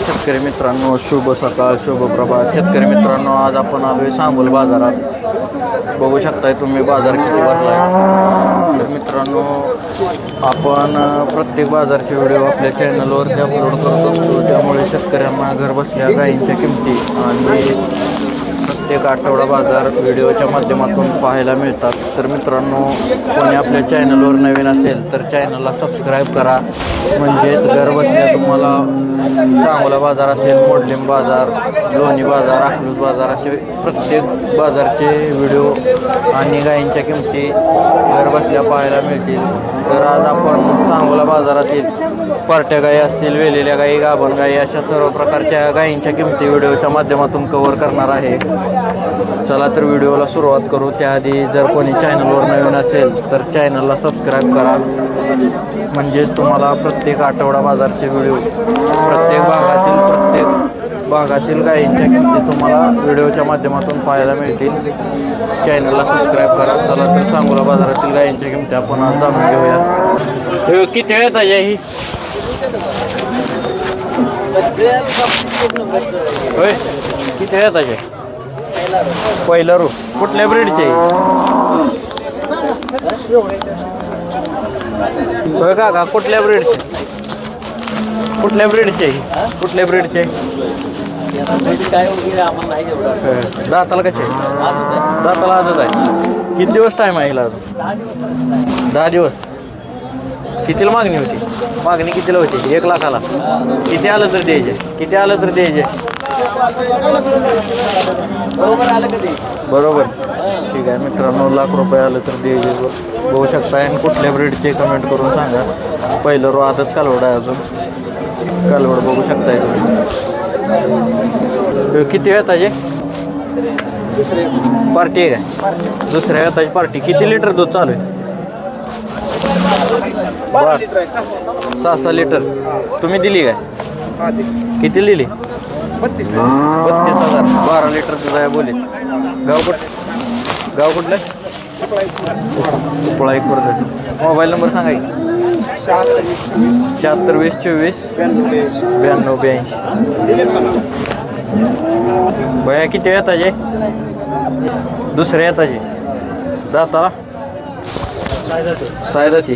शेतकरी मित्रांनो शुभ सकाळ शुभ प्रभात. शेतकरी मित्रांनो आज आपण आलोय सांगोल बाजारात. बघू शकताय तुम्ही बाजार किती भरलाय. तर मित्रांनो आपण प्रत्येक बाजारचे व्हिडिओ आपल्या चॅनलवरती अपलोड करत असतो. त्यामुळे शेतकऱ्यांना घर बसल्या गायींच्या किमती आणि प्रत्येक आठवडा बाजार व्हिडिओच्या माध्यमातून पाहायला मिळतात. तर मित्रांनो कोणी आपल्या चॅनलवर नवीन असेल तर चॅनलला सबस्क्राईब करा. म्हणजेच घरबसल्या तुम्हाला चांगला बाजार असेल मोडलिम बाजार लोणी बाजार अकलूज बाजार असे प्रत्येक बाजारचे व्हिडिओ आणि गायींच्या किमती घरबसल्या पाहायला मिळतील. तर आज आपण सांगोला बाजारातील पार्ट्या गायी असतील वेलेल्या गायी गाभण गायी अशा सर्व प्रकारच्या गायींच्या किमती व्हिडिओच्या माध्यमातून कव्हर करणार आहे. चला तर व्हिडिओला सुरुवात करू. त्याआधी जर कोणी चॅनलवर नवीन असेल तर चॅनलला सबस्क्राईब करा. म्हणजेच तुम्हाला प्रत्येक आठवडा बाजारचे व्हिडिओ प्रत्येक भागातील प्रत्येक भागातील गायींच्या किमती तुम्हाला व्हिडिओच्या माध्यमातून पाहायला मिळतील. चॅनलला सबस्क्राईब करा. चला तर सांगोला बाजारातील गायींच्या किमती आपण आज जाणून घेऊया. किती वेळ ताजी ही होय किती वेळ ताजी पहिला रू कुठल्या ब्रीडचे होय का कुठल्या ब्रीडचे कुठल्या ब्रीडचे कुठल्या ब्रीडचे काय दाताला कसे? दाताला आजच आहे. किती दिवस टाईम आहे अजून? दहा दिवस. कितीला मागणी होती? मागणी कितीला होती? एक लाखाला. किती आलं तर द्यायचे? किती आलं तर द्यायचे? बरोबर आलं कधी बरोबर. ठीक आहे मित्रांनो लाख रुपये आलं तर द्यायचे. बघू शकता आणि कुठल्या ब्रीडचे कमेंट करून सांगा. पहिलं रो आदत कालवड आहे अजून. कालवड बघू शकताय तुम्ही. किती वेळ ताजे पार्टी आहे काय? दुसऱ्या वेताची पार्टी. किती लिटर दूध चालू आहे? बर. सहा सहा लिटर. तुम्ही दिली काय? किती दिली बत्तीस. हजार. बारा लिटर दूध आहे बोलीत गाव कुठ? गाव कुठलं? उपळा एक परत मोबाईल नंबर सांगा की. शहात्तर वीस चोवीस. ब्याण्णव ब्याऐंशी. बया किती येताचे दुसऱ्या येताचे दाताला? सायदाती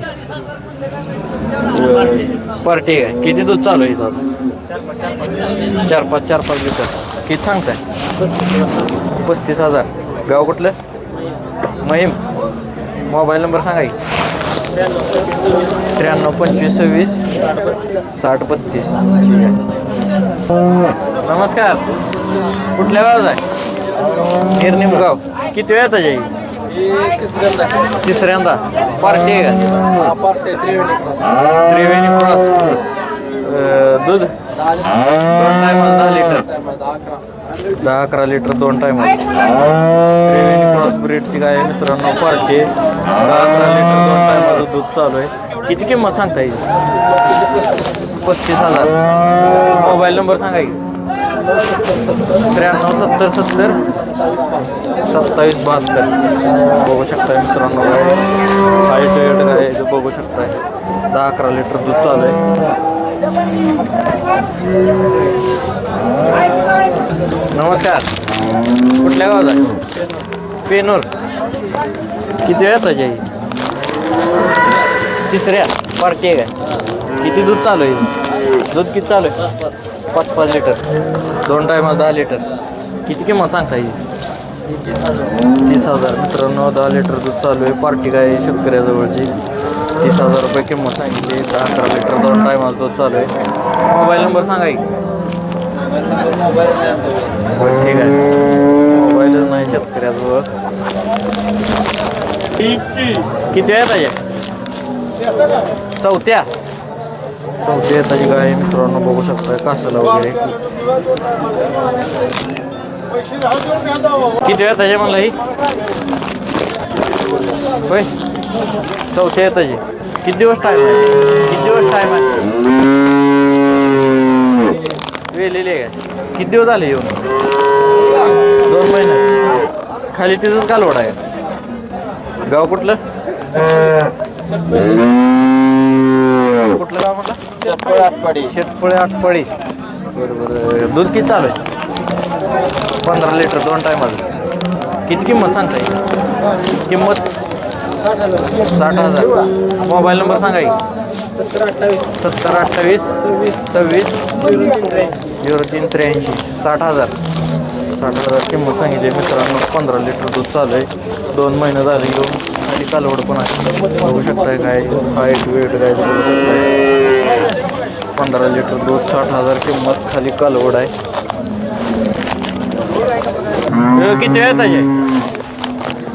पार्टी आहे. किती दूध चालू आहे हिचं आता? चार पाच चार पाच लिटर. किती सांगताय? पस्तीस हजार. गाव कुठलं? महिम. मोबाईल नंबर सांगा की. त्र्याण्णव पंचवीस सव्वीस साठ बत्तीस. ठीक आहे नमस्कार. कुठल्या गावात आहे? निर्निम गाव किती वेळात आहे तिसऱ्यांदा पार्टी आहे. का त्रिवेणी क्रॉस. अं, दूध? दोन टायमाला दहा लिटर दहा अकरा. लिटर दोन टायमाला त्रिवेणी क्रॉस ब्रीडची गाय आहे मित्रांनो? पार्टी आहे. दहा अकरा लिटर दोन टायमाला दूध चालू आहे. किती किंमत सांगता येईल? पस्तीस हजार. मोबाईल नंबर सांगा की. त्र्याण्णव सत्तर सत्तर. सत्तावीस बहात्तर बघू शकताय मित्रांनो काही हाईट आहे, जो बघू शकताय. दहा अकरा लिटर दूध चालू आहे. नमस्कार. कुठल्या गावात आहे? पेनूर. किती वेळ ताजी तिसऱ्या. पार्टी आहे काय? किती दूध चालू आहे? दूध किती चालू आहे? पाच पाच लिटर. दोन टायमा दहा लिटर. किती किंमत सांगता येईल तीस हजार मित्रांनो दहा लिटर दूध चालू आहे. पार्टी काय आहे शेतकऱ्याजवळची? तीस हजार रुपये किंमत सांगितली दहा अकरा लिटर दोन टायमाला दूध चालू आहे. मोबाईल नंबर सांगा की. ठीक आहे. मोबाईलच नाही शेतकऱ्याजवळ. किती आहे ताजे चौथ्या. चौथ्या येताची गाय मित्रांनो बघू शकता कासाला वगैरे. किती वेळ ताजे म्हणलं ही? होय. चौथ्या येताची किती दिवस टाईम आहे? किती दिवस टाईम आहे? वेलेली आहे. का किती दिवस झाले येऊन? दोन महिने. खाली तिथंच कालवड आहे. गाव कुठलं? कुठलं गाव म्हटलं? शेतपळ आटपाडी. शेतपळे आटपळी बरोबर. दूध किती चालू आहे? पंधरा लिटर दोन टायमाला. किती किंमत सांगता किंमत? साठ हजार. मोबाईल नंबर सांगा सत्तर अठ्ठावीस. सव्वीस. झिरो तीन त्र्याऐंशी. साठ हजार. साठ हजार किंमत सांगितली मित्रांनो. पंधरा लिटर दूध चालू आहे दोन महिने झाले घेऊन खाली कालवड पण आहे. बघू शकताय काय हाईट वेट काय बघू शकताय. पंधरा लिटर दूध साठ हजार किंमत. खाली कालवड आहे. हे किती वेळ त्याचे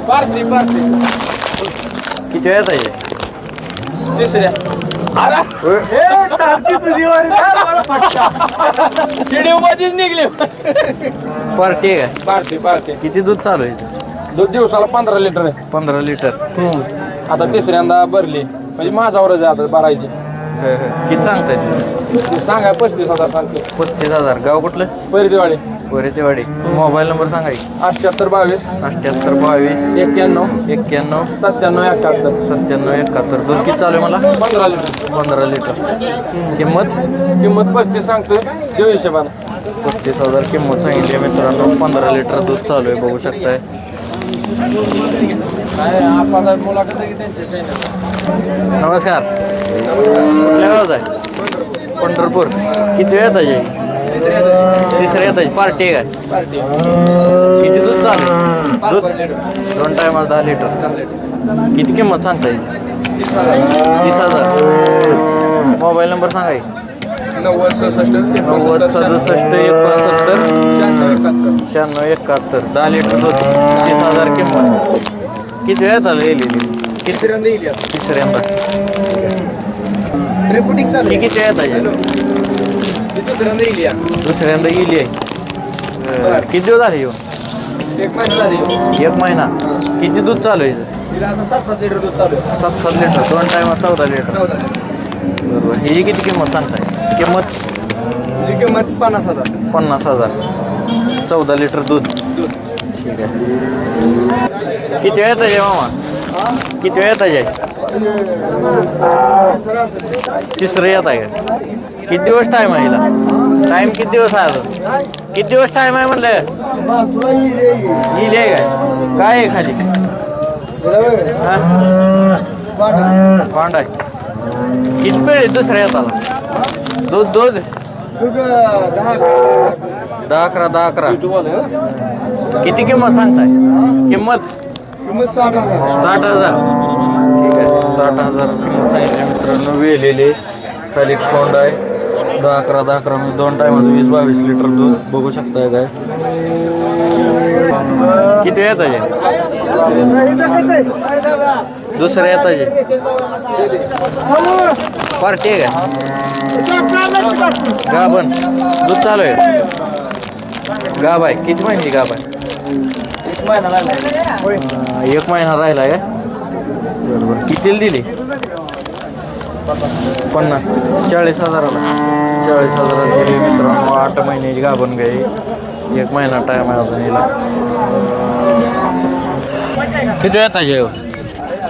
पार्टी पार्टी किती वेळ त्याचे तिसऱ्या व्हिडिओ मध्येच निघले. पार्टी आहे काय पार्टी पार्टी किती दूध चालू आहे? दोन दिवसाला पंधरा लिटर आहे. पंधरा लिटर. आता तिसऱ्यांदा भरली. म्हणजे माझ्यावरच आहे आता भरायची हे, हे. किती सांगताय सांगा पस्तीस हजार सांगते पस्तीस हजार. गाव कुठलं? पहिली पोरेतेवाडी मोबाईल नंबर सांगा अठ्याहत्तर बावीस. अठ्ठ्याहत्तर बावीस. एक्क्याण्णव. एक्क्याण्णव. सत्त्याण्णव एकाहत्तर. सत्त्याण्णव एकाहत्तर. दूध किती चालू आहे मला? पंधरा लिटर. पंधरा लिटर. किंमत? किंमत पस्तीस सांगतोय. देऊ हिशोबानं. पस्तीस हजार किंमत सांगितली आहे मित्रांनो. पंधरा लिटर दूध चालू आहे बघू शकताय. काय आपण मुलाखत आहे की? नमस्कार. कुठल्या गावात आहे? पंढरपूर. किती वेळ येताय तिसऱ्या येताय पार्टी आहे काय? किती दूध चालू? दूध? दोन टायमाला दहा लिटर. किती किंमत सांगता येईल? तीस हजार. मोबाईल नंबर सांगा की. नव्वद सहासष्ट नव्वद सदुसष्ट एकोणसत्तर शहाण्णव एकाहत्तर. दहा लिटर दूध. तीस हजार किंमत. किती वेळात आलं येईल तिसऱ्यांदा ही किती वेळात आहे दुसऱ्यांदा दुसऱ्यांदा गेली आहे. अं, किती दिवस झाले येऊन एक महिना झाली एक महिना. किती दूध चालू आहे इथं? तिला आता सात सात लिटर दूध चालू आहे. सात सात लिटर. दोन टायमात चौदा लिटर. चौदा बरोबर. ही किती किंमत सांगताय? किंमत? तिची किंमत पन्नास हजार. पन्नास हजार. चौदा लिटर दूध. ठीक आहे. किती वेळात आहे मामा किती वेळात आहे तिसरं येत आहे का? किती दिवस टाइम आहे हिला? टाईम किती दिवस आहे अजून? किती दिवस टाईम आहे म्हणलं? येईल आहे काय? काय आहे खाली? हा? भांड आहे. किती पेळ आहे दुसऱ्या येताला दूध दूध? दहा अकरा दहा अकरा. किती किंमत सांगताय? किंमत? साठ हजार. ठीक आहे. साठ हजार. किंमत सांगितली मित्रांनो वेलेले खाली खोंड आहे. दहा अकरा दहा अकरा म्हणजे दोन टायमाचं वीस बावीस लिटर दूध बघू शकताय काय. किती वेळ दुसरं दुसऱ्या आहे. पार्टी आहे का? गाभण दूध चालू आहे. गाभ आहे किती महिने गाभ आहे एक महिना एक महिना राहिला आहे बरोबर. कितीला दिली? पन्नास. चाळीस हजाराला. चाळीस हजाराला दिली मित्रांनो. आठ महिन्याची गाभण गाई. एक महिना टाईम आहे अजून हिला. किती वेळात आहे जेव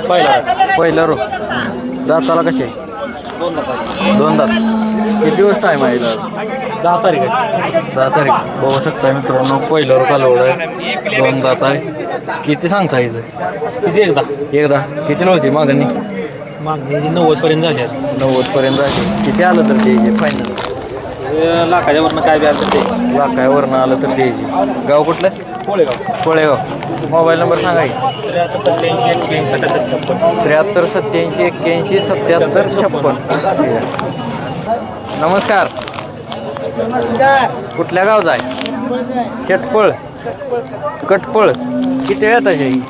पहिला पहिला रो दाताला कसे? दोन दात किती दिवस टाईम आहे हिला? दहा तारीख आहे. दहा तारीख. बघू शकता मित्रांनो पहिलं कालवड आहे. दोन दात आहे. किती सांगता हिचं? किती एकदा? एकदा. कितीला होती मागणी? मागणी नव्वद पर्यंत झाली आता. नव्वद पर्यंत आहे. किती आलं तर द्यायचे फायनल लाखाच्या वरनं काय बी आलं ते लाखावरनं आलं तर द्यायचे. गाव कुठलं? कोळेगाव. कोळेगाव. मोबाईल नंबर सांगा की. त्र्याहत्तर सत्याऐंशी एक्क्याऐंशी सत्याहत्तर छप्पन. त्र्याहत्तर सत्याऐंशी एक्क्याऐंशी सत्याहत्तर छप्पन. ठीक आहे. नमस्कार. नमस्कार. कुठल्या गावचा आहे? शेटपळ कटपळ. किती वेळात आहे? ही?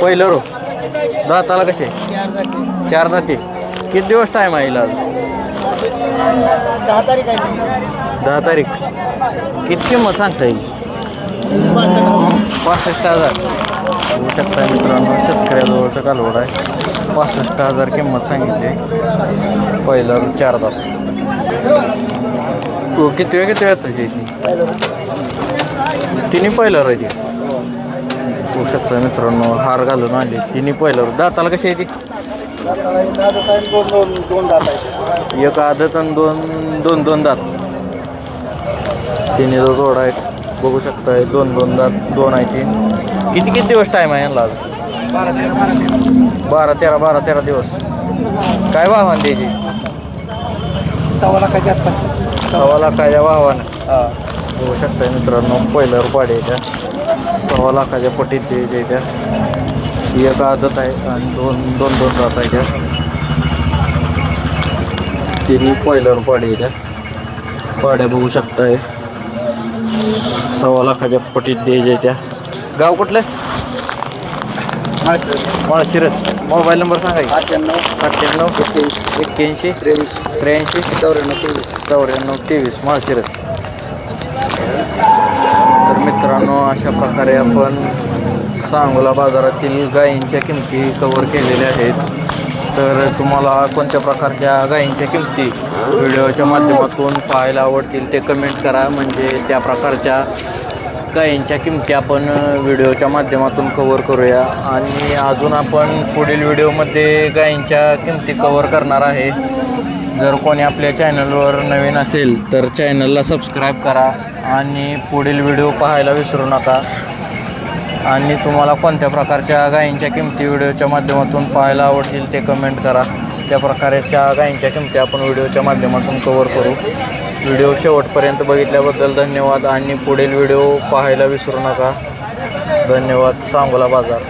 पहिलं रो दाताला कसे? चार दाते. किती दिवस टाईम आहे हिला अजून? दहा तारीख आहे. दहा तारीख. किती किंमत सांगता येईल? पासष्ट हजार. होऊ शकता मित्रांनो शेतकऱ्याजवळचं कालवड आहे. पासष्ट हजार किंमत सांगितली. आहे. पहिला चार दात हो किती वेळ किती वेळात त्याची तिन्ही पहिलं आहे ती. होऊ शकता मित्रांनो हार घालून आली. तिन्ही पहिलं दाताला कशी आहे ती? दोन दोन दोन दात आहे एक आदत आणि दोन दोन दोन दात. तिन्हीचा जोडा आहे बघू शकताय दोन दोन दात दोन आहे तीन. किती किती दिवस टाईम आहे यांना बारा तेरा बारा तेरा दिवस. काय वाहन द्यायची सव्वा लाखाच्या आसपास. सव्वा लाखाच्या वाहन. बघू शकताय मित्रांनो पहिल्यावर पाडी त्या. सव्वा लाखाच्या पटीत द्यायच्या त्या. ही एक आदत आहे. आणि दोन दोन दोन दात आहे त्या तिन्ही पहिल्यावर पाडी आहे त्या पाड्या बघू शकताय. सव्वा लाखाच्या पटीत द्यायच्या त्या. गाव कुठलं? माळशिरस. मोबाईल नंबर सांगा. अठ्ठ्याण्णव. अठ्ठ्याण्णव. एक्क्याऐंशी. त्रेवीस. त्र्याऐंशी. चौऱ्याण्णव तेवीस. चौऱ्याण्णव तेवीस. माळशिरस. तर मित्रांनो अशा प्रकारे आपण सांगोला बाजारातील गायींच्या किमती कवर केलेल्या आहेत. तर तुम्हाला कोणत्या प्रकारच्या गायींच्या किमती व्हिडिओच्या माध्यमातून पाहायला आवडतील ते कमेंट करा. म्हणजे त्या प्रकारच्या गायींच्या किमती आपण व्हिडिओच्या माध्यमातून कवर करूया. आणि अजून आपण पुढील व्हिडिओमध्ये गायींच्या किमती कवर करणार आहे. जर कोणी आपल्या चॅनलवर नवीन असेल तर चॅनलला सबस्क्राईब करा. आणि पुढील व्हिडिओ पाहायला विसरू नका. आणि तुम्हाला कोणत्या प्रकारच्या गायींच्या किमती व्हिडिओच्या माध्यमातून पाहायला आवडतील ते कमेंट करा. त्या प्रकारच्या गायींच्या किमती आपण व्हिडिओच्या माध्यमातून कवर करू. व्हिडिओ शेवटपर्यंत बघितल्याबद्दल धन्यवाद आणि पुढील व्हिडिओ पाहायला विसरू नका. धन्यवाद सांगोला बाजार.